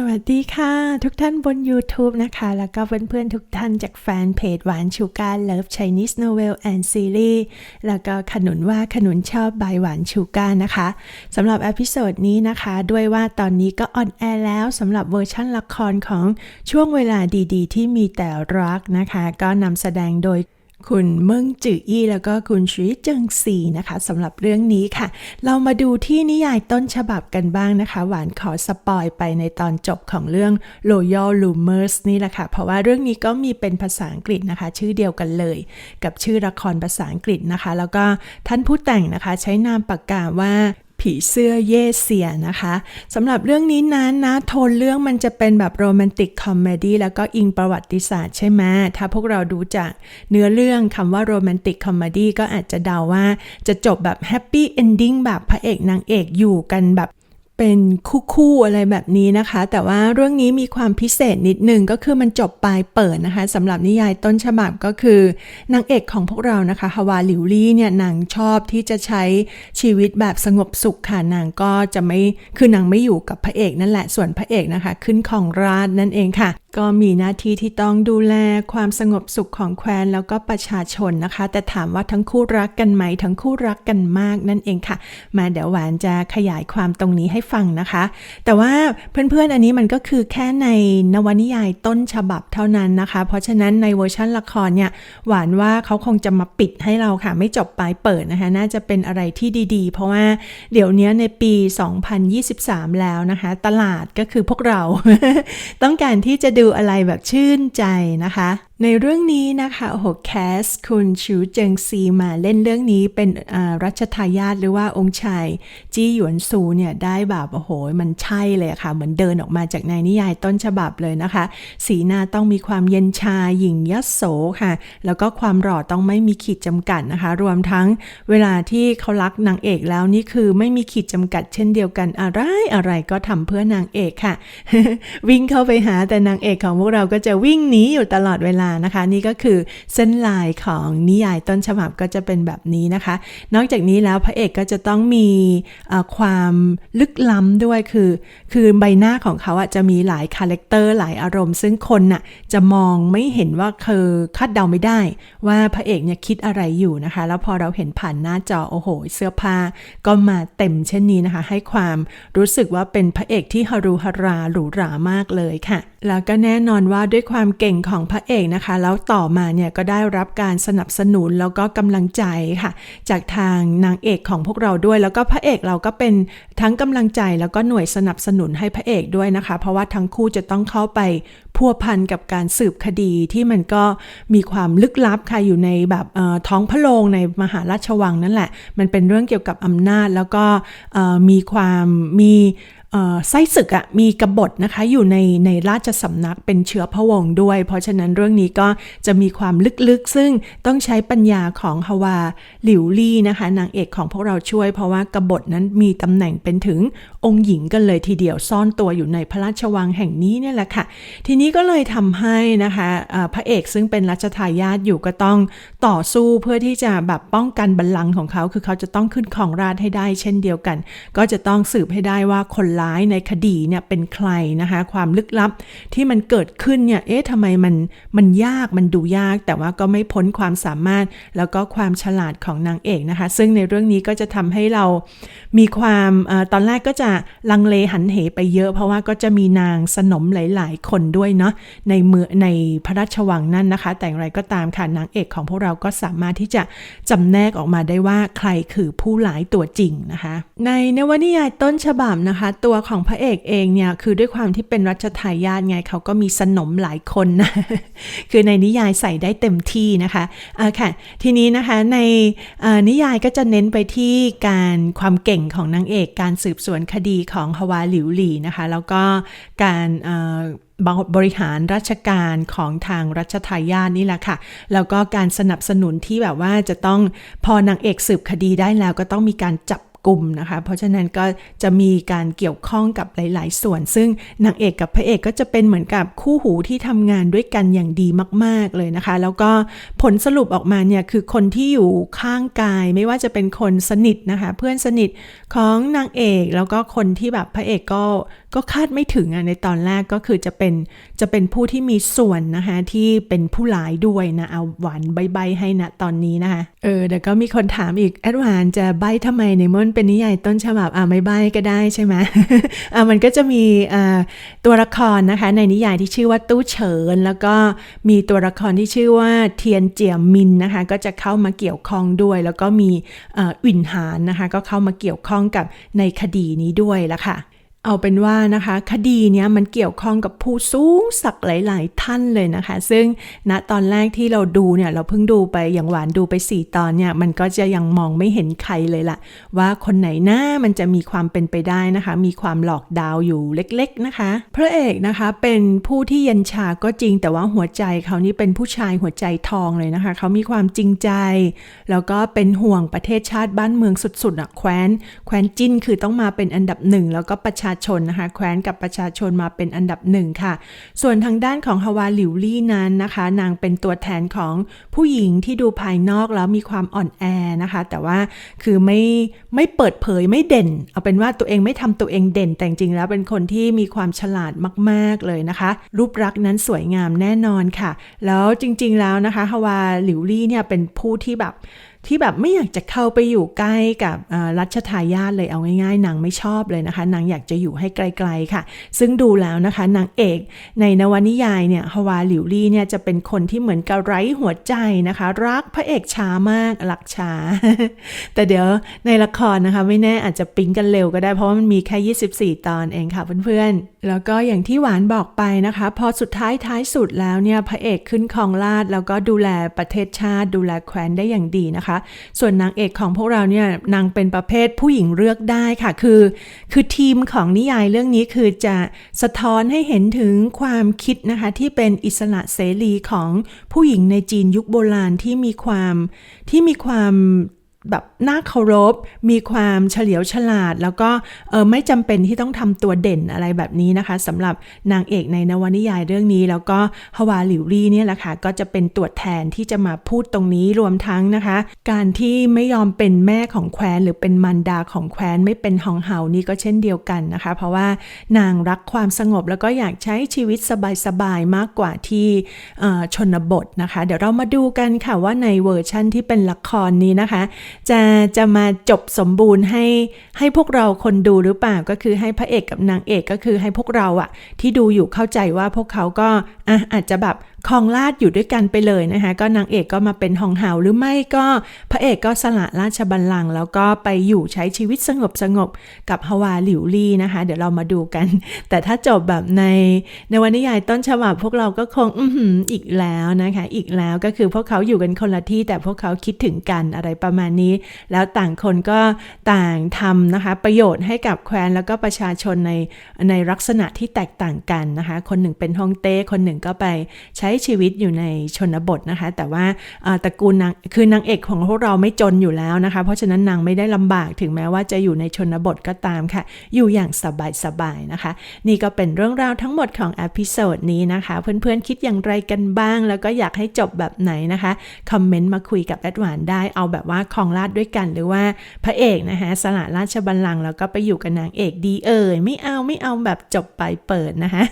สวัสดีค่ะ ทุกท่านบน YouTube นะคะ แล้วก็เพื่อนๆทุกท่านจากแฟนเพจหวานชูการ Love Chinese Novel and Series แล้วก็ขนุนว่าขนุนชอบบายหวานชูการนะคะสำหรับอพิโซดนี้นะคะ ด้วยว่าตอนนี้ก็ออนแอร์แล้วสำหรับเวอร์ชั่นละครของช่วงเวลาดีๆ ที่มีแต่รักนะคะ ก็นำแสดงโดย คุณเมิงจืออี้แล้วก็คุณชีเจิงซีนะคะสำหรับเรื่องนี้ค่ะ เรามาดูที่นิยายต้นฉบับกันบ้างนะคะ หวานขอสปอยไปในตอนจบของเรื่อง Royal Rumors นี่แหละค่ะ เพราะว่าเรื่องนี้ก็มีเป็นภาษาอังกฤษนะคะ ชื่อเดียวกันเลย กับชื่อละครภาษาอังกฤษนะคะ แล้วก็ท่านผู้แต่งนะคะ ใช้นามปากกาว่า ผีเสื้อเย่เสียนะคะสำหรับเรื่องนี้นั้นนะโทนเรื่องมันจะเป็นแบบโรแมนติกคอมเมดี้แล้วก็อิงประวัติศาสตร์ใช่ไหมถ้าพวกเราดูจากเนื้อเรื่องคำว่าโรแมนติกคอมเมดี้ก็อาจจะเดาว่าจะจบแบบแฮปปี้เอนดิ้งแบบพระเอกนางเอกอยู่กันแบบ เป็นคู่ๆอะไรแบบนี้นะคะ แต่ว่าเรื่องนี้มีความพิเศษนิดนึงก็คือมันจบปลายเปิดนะคะสำหรับนิยายต้นฉบับก็คือนางเอกของพวกเรานะคะฮาวาหลิวลี่เนี่ยนางชอบที่จะใช้ชีวิตแบบสงบสุขค่ะนางก็จะไม่คือนางไม่อยู่กับพระเอกนั่นแหละส่วนพระเอกนะคะ ขึ้นของราชนั่นเองค่ะก็มีหน้าที่ที่ต้องดูแลความสงบสุขของแคว้นแล้วก็ประชาชนนะคะ แต่ถามว่าทั้งคู่รักกันไหม ทั้งคู่รักกันมากนั่นเองค่ะ มาเดี๋ยวหวานจะขยายความตรงนี้ให้ฟังนะคะ แต่ว่าเพื่อนๆอันนี้มันก็คือแค่ในนวนิยายต้นฉบับเท่านั้นนะคะ เพราะฉะนั้นในเวอร์ชันละครเนี่ยหวานว่าเขาคงจะมาปิดให้เราค่ะ ไม่จบปลายเปิดนะคะ น่าจะเป็นอะไรที่ดีๆ เพราะว่าเดี๋ยวนี้ในปี 2023 แล้วนะคะ ตลาดก็คือพวกเรา ต้องการที่จะดูอะไรแบบชื่นใจนะคะ ในเรื่องนี้นะคะโอ้โหแคส คุณชิวเจิงซีมาเล่นเรื่องนี้เป็นรัชทายาทหรือว่าองค์ชาย จี้หยวนซูเนี่ยได้แบบโอ้โห มันใช่เลยค่ะ เหมือนเดินออกมาจากในนิยายต้นฉบับเลยนะคะ สีหน้าต้องมีความเย็นชาหยิ่งยัโสค่ะ แล้วก็ความหล่อต้องไม่มีขีดจำกัดนะคะ รวมทั้งเวลาที่เขารักนางเอกแล้วนี่คือไม่มีขีดจำกัด เช่นเดียวกันอะไรอะไรก็ทำเพื่อนางเอกค่ะ วิ่งเข้าไปหาแต่นางเอกของพวกเราก็จะวิ่งหนีอยู่ตลอดเวลานะคะ นี่ก็คือเส้นลายของนิยายต้นฉบับก็จะเป็นแบบนี้นะคะ นอกจากนี้แล้วพระเอกก็จะต้องมีความลึกล้ำด้วยคือ คือใบหน้าของเขาอะจะมีหลายคาแรคเตอร์หลายอารมณ์ ซึ่งคนน่ะจะมองไม่เห็นว่าคือคาดเดาไม่ได้ ว่าพระเอกเนี่ยคิดอะไรอยู่นะคะ แล้วพอเราเห็นผ่านหน้าจอโอ้โห เสื้อผ้าก็มาเต็มเช่นนี้นะคะ ให้ความรู้สึกว่าเป็นพระเอกที่ฮารุฮาราหรูหรามากเลยค่ะ แล้วก็แน่นอนว่าด้วยความเก่งของพระเอกนะคะ แล้วต่อมาเนี่ยก็ได้รับการสนับสนุนแล้วก็กำลังใจค่ะ จากทางนางเอกของพวกเราด้วย แล้วก็พระเอกเราก็เป็นทั้งกำลังใจแล้วก็หน่วยสนับสนุนให้พระเอกด้วยนะคะ เพราะว่าทั้งคู่จะต้องเข้าไปพัวพันกับการสืบคดีที่มันก็มีความลึกลับค่ะอยู่ในแบบท้องพระโรงในมหาราชวังนั่นแหละ มันเป็นเรื่องเกี่ยวกับอำนาจแล้วก็มีความมี ไส้ศึกอะมีกบฏนะคะอยู่ในในราชสำนักเป็นเชื้อพระวงศ์ด้วย เพราะฉะนั้นเรื่องนี้ก็จะมีความลึกๆ ซึ่งต้องใช้ปัญญาของฮาวาหลิวลี่นะคะ นางเอกของพวกเราช่วย เพราะว่ากบฏนั้นมีตำแหน่งเป็นถึงองค์หญิงกันเลยทีเดียวซ่อนตัวอยู่ในพระราชวังแห่งนี้เนี่ยแหละค่ะ ทีนี้ก็เลยทำให้นะคะพระเอกซึ่งเป็นรัชทายาทอยู่ก็ต้องต่อสู้เพื่อที่จะแบบป้องกันบัลลังก์ของเขา คือเขาจะต้องขึ้นของราชให้ได้ เช่นเดียวกัน ก็จะต้องสืบให้ได้ว่าคนร้ายในคดีเนี่ยเป็นใครนะคะ ความลึกลับที่มันเกิดขึ้นเนี่ยเอ๊ะทำไมมันมันยากมันดูยาก แต่ว่าก็ไม่พ้นความสามารถ แล้วก็ความฉลาดของนางเอกนะคะ ซึ่งในเรื่องนี้ก็จะทำให้เรามีความอตอนแรกก็จะลังเลหันเหไปเยอะ เพราะว่าก็จะมีนางสนมหลาย ๆ คนด้วยเนาะในเมือในพระราชวังนั่นนะคะ แต่อย่างไรก็ตามค่ะนางเอกของพวกเราก็สามารถที่จะจำแนกออกมาได้ว่าใครคือผู้หลายตัวจริงนะคะ ในนวนิยายต้นฉบับนะคะตตัวของพระเอกเองเนี่ยคือด้วยความที่เป็นรัชทายาทไงเขาก็มีสนมหลายคนนะคือในนิยายใส่ได้เต็มที่นะคะอ่าค่ะทีนี้นะคะในนิยายก็จะเน้นไปที่การความเก่งของนางเอกการสืบสวนคดีของฮวาหลิวหลีนะคะ แล้วก็การบริหารราชการของทางรัชทายาทนี่แหละค่ะ แล้วก็การสนับสนุนที่แบบว่าจะต้องพอนางเอกสืบคดีได้แล้วก็ต้องมีการจับ กลุ่มนะคะ เพราะฉะนั้นก็จะมีการเกี่ยวข้องกับหลาย ๆ ส่วน ซึ่งนางเอกกับพระเอกก็จะเป็นเหมือนกับคู่หูที่ทำงานด้วยกันอย่างดีมาก ๆ เลยนะคะ แล้วก็ผลสรุปออกมาเนี่ยคือคนที่อยู่ข้างกาย ไม่ว่าจะเป็นคนสนิทนะคะ เพื่อนสนิทของนางเอกแล้วก็คนที่แบบพระเอกก็ก็คาดไม่ถึงอะในตอนแรกก็คือจะเป็นจะเป็นผู้ที่มีส่วนนะคะที่เป็นผู้ร้ายด้วยนะเอาหวานใบใบให้นะตอนนี้นะคะเออแต่ก็มีคนถามอีกแอดวานจะใบทำไมในมันเป็นนิยายต้นฉบับอะไม่ใบก็ได้ใช่ไหมอะมันก็จะมีอ่าตัวละครนะคะในนิยายที่ชื่อว่าตู้เฉิน แล้วก็มีตัวละครที่ชื่อว่าเทียนเจียมมินนะคะก็จะเข้ามาเกี่ยวข้องด้วย แล้วก็มีอ่อวินหานนะคะก็เข้ามาเกี่ยวข้องกับในคดีนี้ด้วยละค่ะ เอาเป็นว่านะคะ คดีเนี้ยมันเกี่ยวข้องกับผู้สูงศักดิ์หลาย ๆ ท่านเลยนะคะ ซึ่งณตอนแรกที่เราดูเนี่ย เราเพิ่งดูไปอย่างหวานดูไป 4 ตอนเนี่ย มันก็จะยังมองไม่เห็นใครเลยละว่าคนไหนหน้ามันจะมีความเป็นไปได้นะคะ มีความหลอกดาวอยู่เล็ก ๆ นะคะ พระเอกนะคะเป็นผู้ที่เย็นชาก็จริง แต่ว่าหัวใจเขานี่เป็นผู้ชายหัวใจทองเลยนะคะ เขามีความจริงใจ แล้วก็เป็นห่วงประเทศชาติบ้านเมืองสุด ๆอะแคว้นแคว้นจิ้นคือต้องมาเป็นอันดับหนึ่งแล้วก็ประชาชนนะคะแคว้นกับประชาชนมาเป็นอันดับหนึ่งค่ะ ส่วนทางด้านของฮาวาหลิวลี่นั้นนะคะ นางเป็นตัวแทนของผู้หญิงที่ดูภายนอกแล้วมีความอ่อนแอนะคะ แต่ว่าคือไม่ไม่เปิดเผยไม่เด่น เอาเป็นว่าตัวเองไม่ทำตัวเองเด่นแต่จริงๆแล้วเป็นคนที่มีความฉลาดมาก ๆเลยนะคะ รูปลักษณ์นั้นสวยงามแน่นอนค่ะ แล้วจริงๆแล้วนะคะฮาวาหลิวลี่เนี่ยเป็นผู้ที่แบบที่แบบไม่อยากจะเข้าไปอยู่ใกล้กับรัชทายาทเลยเอาง่ายๆนางไม่ชอบเลยนะคะนางอยากจะอยู่ให้ไกลๆค่ะ ซึ่งดูแล้วนะคะนางเอกในนวนิยายเนี่ยฮวาหลิวลี่เนี่ยจะเป็นคนที่เหมือนกับไร้หัวใจนะคะ รักพระเอกช้ามากหลักช้า แต่เดี๋ยวในละครนะคะไม่แน่อาจจะปิ๊งกันเร็วก็ได้เพราะว่ามันมีแค่ 24 ตอนเองค่ะเพื่อนๆ แล้วก็อย่างที่หวานบอกไปนะคะ พอสุดท้ายท้ายสุดแล้วเนี่ยพระเอกขึ้นครองราชแล้วก็ดูแลประเทศชาติดูแลแคว้นได้อย่างดีนะคะส่วนนางเอกของพวกเราเนี่ยนางเป็นประเภทผู้หญิงเลือกได้ค่ะ คือ คือทีมของนิยายเรื่องนี้คือจะสะท้อนให้เห็นถึงความคิดนะคะที่เป็นอิสระเสรีของผู้หญิงในจีนยุคโบราณที่มีความที่มีความ แบบน่าเคารพ มีความเฉลียวฉลาด แล้วก็ไม่จำเป็นที่ต้องทำตัวเด่นอะไรแบบนี้นะคะสำหรับนางเอกในนวนิยายเรื่องนี้ แล้วก็ฮวาหลิวลี่เนี่ยแหละค่ะก็จะเป็นตัวแทนที่จะมาพูดตรงนี้รวมทั้งนะคะ การที่ไม่ยอมเป็นแม่ของแคว้น หรือเป็นมันดาของแคว้นไม่เป็นฮองเฮานี่ก็เช่นเดียวกันนะคะ เพราะว่านางรักความสงบแล้วก็อยากใช้ชีวิตสบายๆมากกว่าที่ชนบทนะคะ เดี๋ยวเรามาดูกันค่ะว่าในเวอร์ชั่นที่เป็นละครนี้นะคะจะจะมาจบสมบูรณ์ให้ให้พวกเราคนดูหรือเปล่าก็คือให้พระเอกกับนางเอกก็คือให้พวกเราอะที่ดูอยู่เข้าใจว่าพวกเขาก็อะอาจจะแบบคลองลาดอยู่ด้วยกันไปเลยนะคะก็นางเอกก็มาเป็นหองเหาหรือไม่ก็พระเอกก็สละราชบัลลังก์แล้วก็ไปอยู่ใช้ชีวิตสงบสงบกับฮวาหลิวลี่นะคะ เดี๋ยวเรามาดูกัน แต่ถ้าจบแบบในในวรรณนิยายต้นฉบับพวกเราก็คงอืออีกแล้วนะคะ อีกแล้วก็คือพวกเขาอยู่กันคนละที่ แต่พวกเขาคิดถึงกันอะไรประมาณนี้ แล้วต่างคนก็ต่างทำนะคะ ประโยชน์ให้กับแคว้นแล้วก็ประชาชนในในลักษณะที่แตกต่างกันนะคะ คนหนึ่งเป็นฮ่องเต้คนหนึ่งก็ไปใช้ชีวิตอยู่ในชนบทนะคะ แต่ว่าตระกูลนางคือนางเอกของพวกเราไม่จนอยู่แล้วนะคะ เพราะฉะนั้นนางไม่ได้ลำบากถึงแม้ว่าจะอยู่ในชนบทก็ตามค่ะ อยู่อย่างสบายๆนะคะ นี่ก็เป็นเรื่องราวทั้งหมดของอพิโซดนี้นะคะ เพื่อนๆคิดอย่างไรกันบ้าง แล้วก็อยากให้จบแบบไหนนะคะคอมเมนต์มาคุยกับแอดหวานได้เอาแบบว่าคองราชด้วยกันหรือว่าพระเอกนะคะสละราชบัลลังก์แล้วก็ไปอยู่กับนางเอกดีเอ่ยไม่เอาไม่เอาแบบจบไปเปิดนะคะ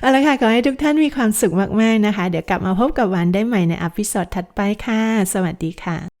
เอาละค่ะขอให้ทุกท่านมีความสุขมากๆนะคะ เดี๋ยวกลับมาพบกับวันได้ใหม่ในอพิสอดถัดไปค่ะ สวัสดีค่ะ